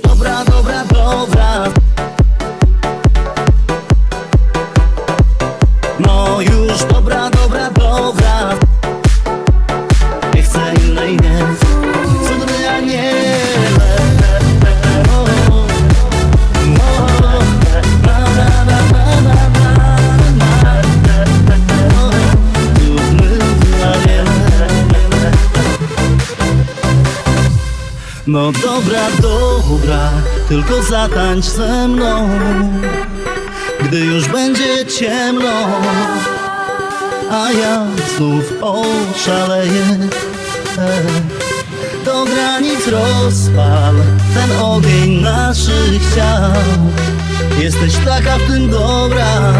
Dobra, dobra, dobra No dobra, dobra, tylko zatańcz ze mną Gdy już będzie ciemno. A ja znów oszaleję. Do granic rozpal ten ogień naszych ciał. Jesteś taka w tym dobra.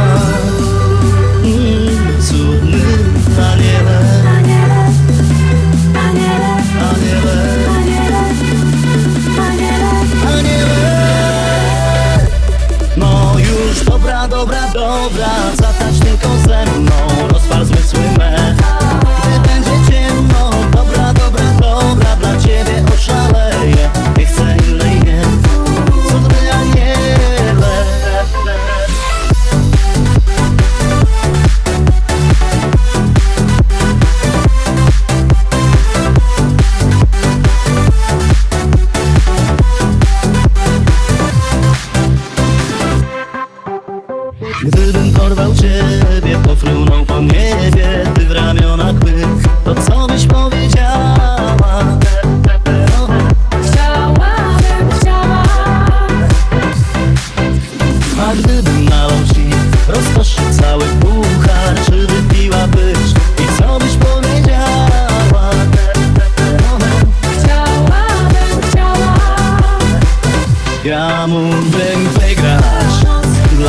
dobra, tylko ze mną. Rozpal zmysły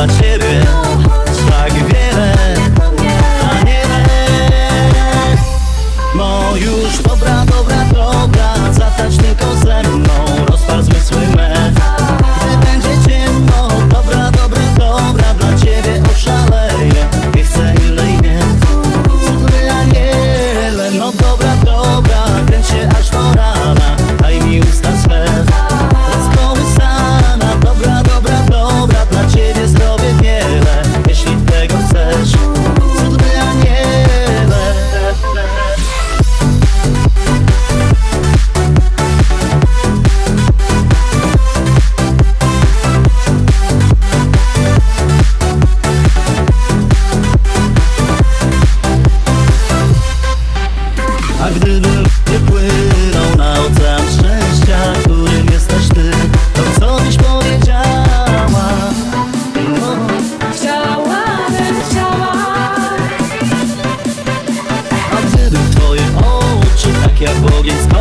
ciebie. Tak wiele, a nie No już dobra, dobra droga Zatacz tylko ze mną. jak ja